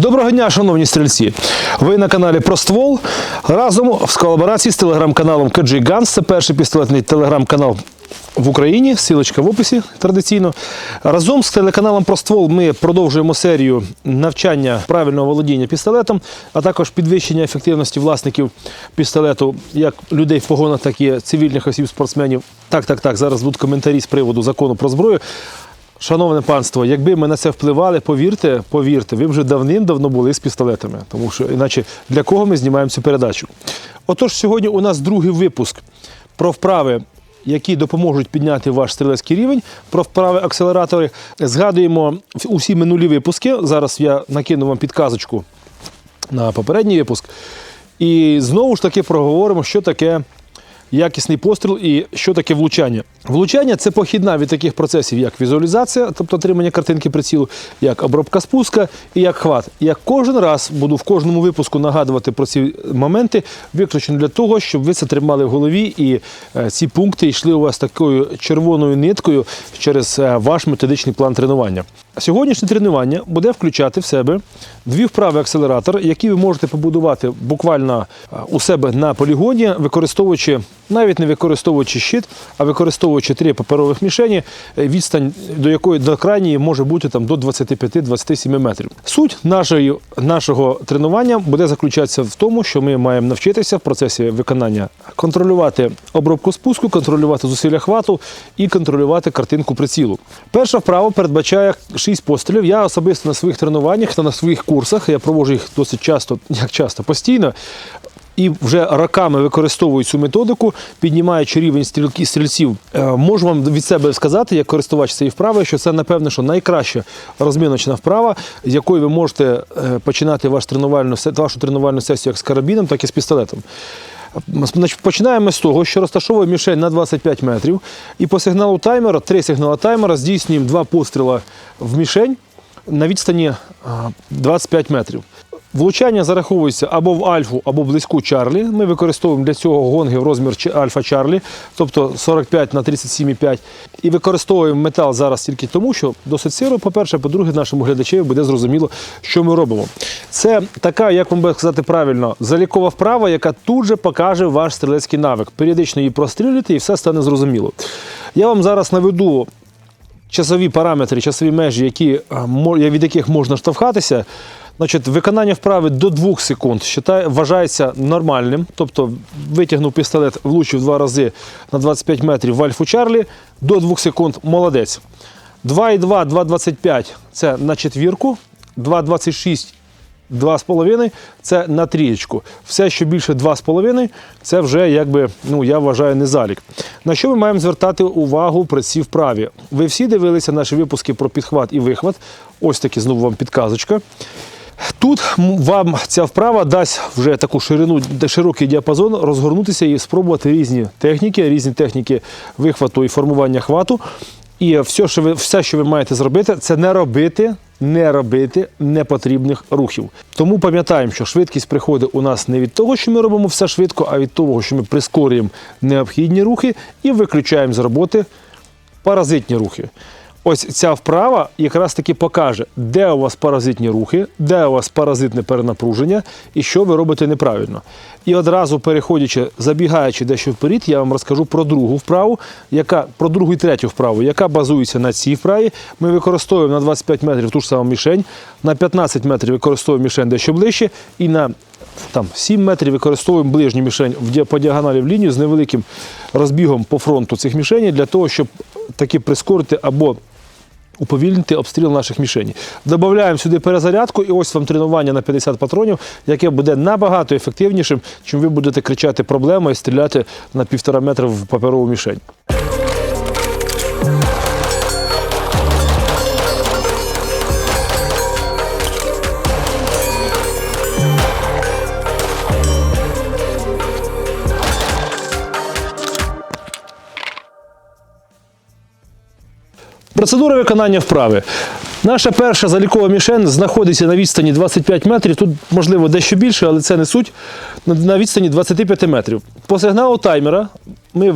Доброго дня, шановні стрільці! Ви на каналі Проствол разом в колаборації з телеграм-каналом KG Guns. Це перший пістолетний телеграм-канал в Україні. Силочка в описі традиційно. Разом з телеканалом Проствол ми продовжуємо серію навчання правильного володіння пістолетом, а також підвищення ефективності власників пістолету, як людей в погонах, так і цивільних осіб, спортсменів. Так, так, так. Зараз будуть коментарі з приводу закону про зброю. Шановне панство, якби ми на це впливали, повірте, повірте, ви вже давним-давно були з пістолетами, тому що іначе для кого ми знімаємо цю передачу. Отож, сьогодні у нас другий випуск про вправи, які допоможуть підняти ваш стрілецький рівень, про вправи акселератори. Згадуємо усі минулі випуски. Зараз я накину вам підказочку на попередній випуск. І знову ж таки проговоримо, що таке якісний постріл і що таке влучання. Влучання це похідна від таких процесів, як візуалізація, тобто отримання картинки прицілу, як обробка спуска і як хват. Я кожен раз буду в кожному випуску нагадувати про ці моменти, виключно для того, щоб ви це тримали в голові і е, ці пункти йшли у вас такою червоною ниткою через е, ваш методичний план тренування. Сьогоднішнє тренування буде включати в себе дві вправи акселератор, які ви можете побудувати буквально е, у себе на полігоні, використовуючи навіть не використовуючи щит, а використовуючи три паперових мішені, е, відстань до якої до крайньої може бути там до 25-27 метрів. Суть нашої, нашого тренування буде заключатися в тому, що ми маємо навчитися в процесі виконання контролювати обробку спуску, контролювати зусилля хвату і контролювати картинку прицілу. Перша вправа передбачає 6 пострілів. Я особисто на своїх тренуваннях та на своїх курсах, я проводжу їх досить часто, як часто, постійно. І вже роками використовую цю методику, піднімаючи рівень стрілки стрільців. Е, Можу вам від себе сказати, як користувач цієї вправи, що це напевне, що найкраща розміночна вправа, з якої ви можете е, починати ваш тренувальну вашу тренувальну сесію як з карабіном, так і з пістолетом. Починаємо з того, що розташовуємо мішень на 25 метрів, і по сигналу таймера, три сигнали таймера, здійснюємо два постріла в мішень на відстані 25 метрів. Влучання зараховується або в альфу, або в близьку Чарлі. Ми використовуємо для цього гонги в розмір альфа Чарлі, тобто 45 на 37,5. І використовуємо метал зараз тільки тому, що досить сиро, по-перше, по-друге, нашому глядачеві буде зрозуміло, що ми робимо. Це така, як вам би сказати правильно, залікова вправа, яка тут же покаже ваш стрілецький навик. Періодично її прострілюєте і все стане зрозуміло. Я вам зараз наведу часові параметри, часові межі, які, від яких можна штовхатися. Значить, виконання вправи до 2 секунд вважається нормальним. Тобто витягнув пістолет, влучив два рази на 25 метрів в альфу Чарлі, до 2 секунд молодець. 2,2, 2,25 це на четвірку, 2,26 2,5 це на трієчку. Все, що більше 2,5 це вже якби, ну я вважаю, не залік. На що ми маємо звертати увагу при цій вправі? Ви всі дивилися наші випуски про підхват і вихват. Ось таки знову вам підказочка. Тут вам ця вправа дасть вже таку ширину, широкий діапазон розгорнутися і спробувати різні техніки, різні техніки вихвату і формування хвату. І все, що ви, все, що ви маєте зробити, це не робити, не робити непотрібних рухів. Тому пам'ятаємо, що швидкість приходить у нас не від того, що ми робимо все швидко, а від того, що ми прискорюємо необхідні рухи і виключаємо з роботи паразитні рухи. Ось ця вправа якраз таки покаже, де у вас паразитні рухи, де у вас паразитне перенапруження і що ви робите неправильно. І одразу переходячи, забігаючи дещо вперед, я вам розкажу про другу вправу, яка про другу і третю вправу, яка базується на цій вправі. Ми використовуємо на 25 метрів ту ж саму мішень, на 15 метрів використовуємо мішень дещо ближче, і на там 7 метрів використовуємо ближню мішень по діагоналі в лінію з невеликим розбігом по фронту цих мішеней для того, щоб таки прискорити або уповільнити обстріл наших мішеней. Додаємо сюди перезарядку, і ось вам тренування на 50 патронів, яке буде набагато ефективнішим, чим ви будете кричати проблема і стріляти на півтора метра в паперову мішень. Процедура виконання вправи. Наша перша залікова мішень знаходиться на відстані 25 метрів. Тут, можливо, дещо більше, але це не суть. На- відстані 25 метрів. По сигналу таймера ми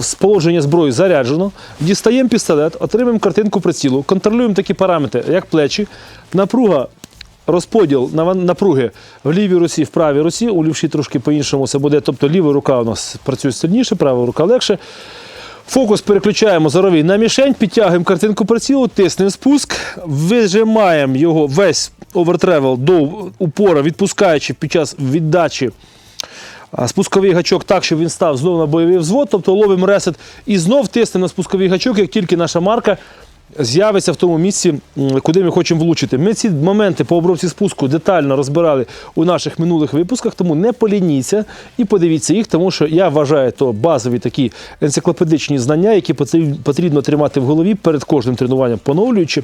з положення зброї заряджено, дістаємо пістолет, отримуємо картинку прицілу, контролюємо такі параметри, як плечі, напруга розподіл напруги в лівій руці, в правій руці. У лівші трошки по-іншому це буде. Тобто ліва рука у нас працює сильніше, права рука легше. Фокус переключаємо зоровий на мішень, підтягуємо картинку прицілу, тиснемо спуск, вижимаємо його весь овертревел до упора, відпускаючи під час віддачі спусковий гачок так, щоб він став знову на бойовий взвод, тобто ловимо ресет і знов тиснемо на спусковий гачок, як тільки наша марка з'явиться в тому місці, куди ми хочемо влучити. Ми ці моменти по обробці спуску детально розбирали у наших минулих випусках, тому не полініться і подивіться їх, тому що я вважаю то базові такі енциклопедичні знання, які потрібно тримати в голові перед кожним тренуванням, поновлюючи.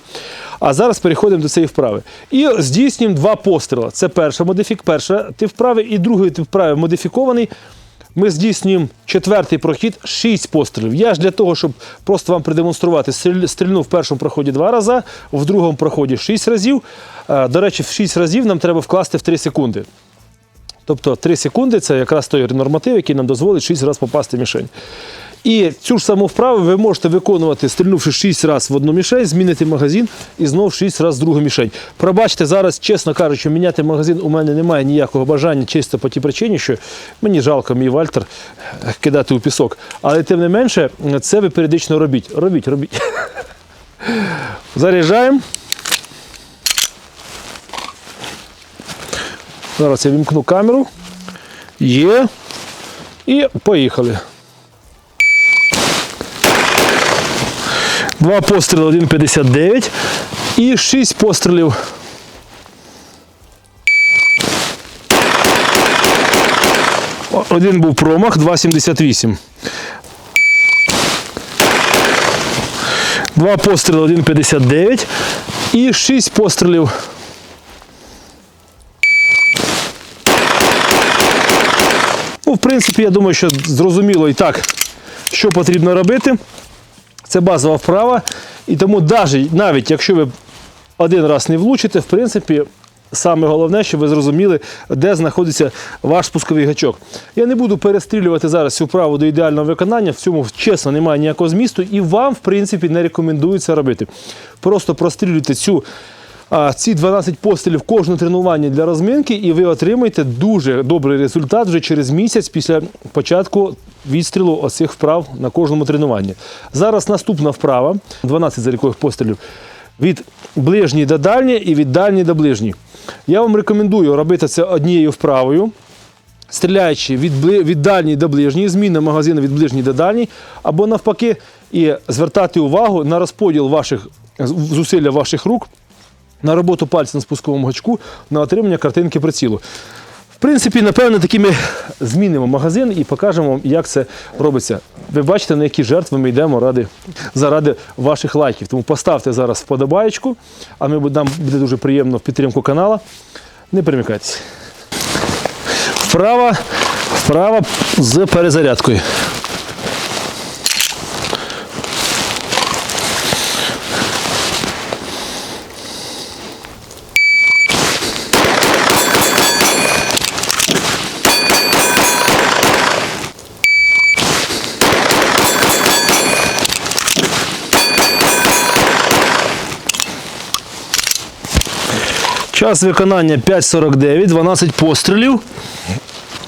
А зараз переходимо до цієї вправи. І здійснюємо два постріли. Це перша модифік, перша тип вправи, і другий тип вправи модифікований. Ми здійснюємо четвертий прохід, шість пострілів. Я ж для того, щоб просто вам продемонструвати, стрільну в першому проході два рази, в другому проході шість разів. Е, До речі, в шість разів нам треба вкласти в 3 секунди. Тобто 3 секунди це якраз той норматив, який нам дозволить 6 разів попасти в мішень. І цю ж саму вправу ви можете виконувати, стрільнувши 6 разів в одну мішень, змінити магазин і знов 6 разів в другу мішень. Пробачте, зараз, чесно кажучи, міняти магазин у мене немає ніякого бажання, чисто по тій причині, що мені жалко мій Вальтер е, кидати у пісок. Але тим не менше, це ви періодично робіть. Робіть, робіть. Заряджаємо. Зараз я вімкну камеру. Є. І поїхали. Два постріли 1,59 і 6 пострілів. Один був промах 2,78. Два постріли 1,59 і 6 пострілів. Ну, в принципі, я думаю, що зрозуміло і так, що потрібно робити. Це базова вправа. І тому навіть, якщо ви один раз не влучите, в принципі, саме головне, щоб ви зрозуміли, де знаходиться ваш спусковий гачок. Я не буду перестрілювати зараз цю вправу до ідеального виконання, в цьому чесно немає ніякого змісту, і вам, в принципі, не рекомендується робити. Просто прострілюйте цю. Ці 12 пострілів кожне тренування для розминки, і ви отримаєте дуже добрий результат вже через місяць після початку відстрілу оцих вправ на кожному тренуванні. Зараз наступна вправа 12 залікових пострілів від ближньої до дальньої і від дальньої до ближньої. Я вам рекомендую робити це однією вправою. Стріляючи від, від дальньої до ближньої, зміна магазину від ближньої до дальньої, або навпаки, і звертати увагу на розподіл ваших зусилля ваших рук на роботу пальця на спусковому гачку на отримання картинки прицілу. В принципі, напевно, такими змінимо магазин і покажемо, вам, як це робиться. Ви бачите, на які жертви ми йдемо ради, заради ваших лайків. Тому поставте зараз вподобаєчку, а ми, нам буде дуже приємно в підтримку канала. Не перемикайтеся. Вправа, вправа з перезарядкою. Час виконання 5.49, 12 пострілів.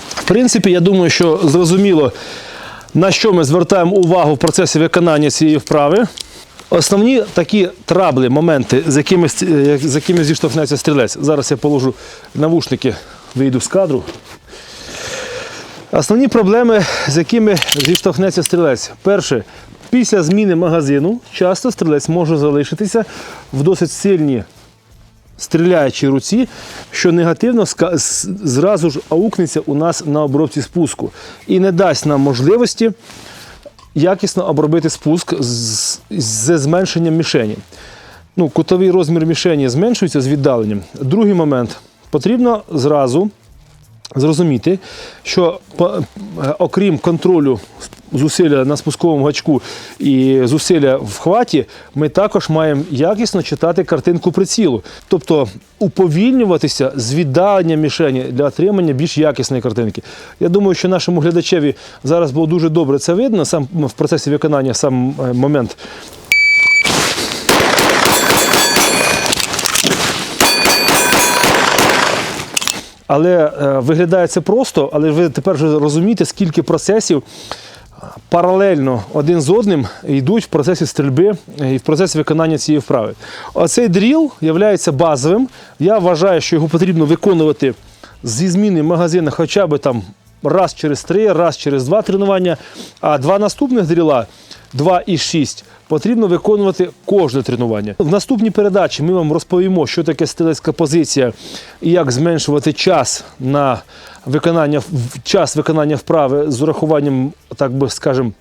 В принципі, я думаю, що зрозуміло, на що ми звертаємо увагу в процесі виконання цієї вправи. Основні такі трабли, моменти, з якими, з якими зіштовхнеться стрілець. Зараз я положу навушники, вийду з кадру. Основні проблеми, з якими зіштовхнеться стрілець. Перше, після зміни магазину часто стрілець може залишитися в досить сильній стріляючій руці, що негативно зразу ж аукнеться у нас на обробці спуску і не дасть нам можливості якісно обробити спуск з, з зменшенням мішені. Ну, кутовий розмір мішені зменшується з віддаленням. Другий момент потрібно зразу зрозуміти, що е, окрім контролю зусилля на спусковому гачку і зусилля в хваті, ми також маємо якісно читати картинку прицілу. Тобто уповільнюватися з віддалення мішені для отримання більш якісної картинки. Я думаю, що нашому глядачеві зараз було дуже добре це видно, сам в процесі виконання сам е, момент. Але е, виглядає це просто, але ви тепер вже розумієте, скільки процесів паралельно один з одним йдуть в процесі стрільби і в процесі виконання цієї вправи. Оцей дріл є базовим. Я вважаю, що його потрібно виконувати зі зміни магазину хоча б там раз через три, раз через два тренування, а два наступних дріла 2 і 6 потрібно виконувати кожне тренування. В наступній передачі ми вам розповімо, що таке стрілецька позиція і як зменшувати час на виконання час виконання вправи з урахуванням, так би скажемо,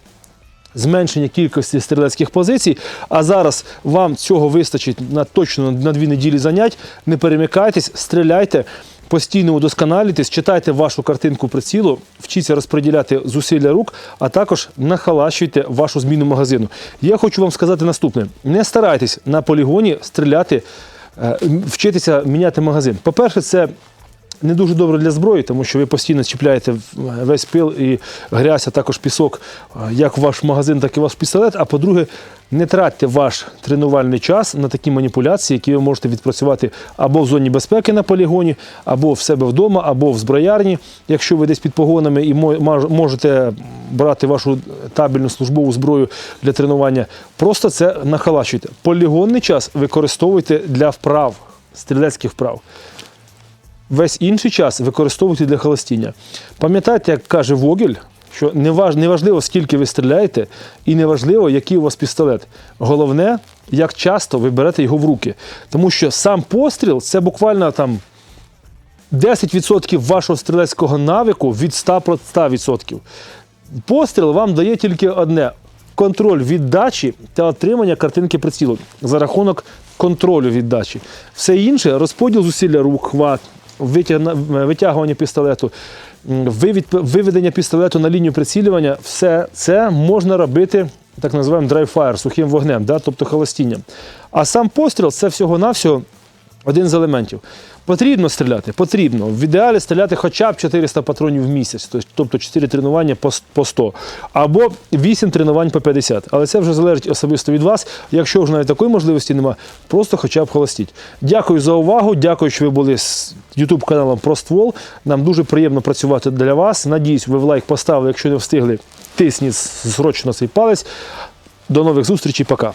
зменшення кількості стрілецьких позицій. А зараз вам цього вистачить на точно на дві неділі занять. Не перемикайтесь, стріляйте. Постійно удосконалюйтесь, читайте вашу картинку прицілу, вчіться розподіляти зусилля рук, а також нахалащуйте вашу зміну магазину. Я хочу вам сказати наступне: не старайтесь на полігоні стріляти, е, вчитися міняти магазин. По-перше, це не дуже добре для зброї, тому що ви постійно чіпляєте весь пил і грязь, а також пісок, е, як ваш магазин, так і ваш пістолет. А по-друге, не тратьте ваш тренувальний час на такі маніпуляції, які ви можете відпрацювати або в зоні безпеки на полігоні, або в себе вдома, або в зброярні, якщо ви десь під погонами і можете брати вашу табельну службову зброю для тренування. Просто це нахалачуйте. Полігонний час використовуйте для вправ, стрілецьких вправ. Весь інший час використовуйте для холостіння. Пам'ятайте, як каже Вогель, що не важливо, скільки ви стріляєте, і не важливо, який у вас пістолет. Головне, як часто ви берете його в руки. Тому що сам постріл це буквально там 10% вашого стрілецького навику від 100%. 100%. Постріл вам дає тільки одне: контроль віддачі та отримання картинки прицілу за рахунок контролю віддачі. Все інше розподіл зусилля рук, хват, витягування пістолету, виведення пістолету на лінію прицілювання, все це можна робити. Так називаємо драйфаєр, сухим вогнем, да? тобто холостінням. А сам постріл це всього-навсього один з елементів. Потрібно стріляти, потрібно. В ідеалі стріляти хоча б 400 патронів в місяць, тобто 4 тренування по по 100, або 8 тренувань по 50. Але це вже залежить особисто від вас. Якщо вже навіть такої можливості немає, просто хоча б холостіть. Дякую за увагу. Дякую, що ви були з YouTube каналом про ствол. Нам дуже приємно працювати для вас. Надіюсь, ви в лайк поставили. Якщо не встигли, тисніть срочно цей палець. До нових зустрічей, пока.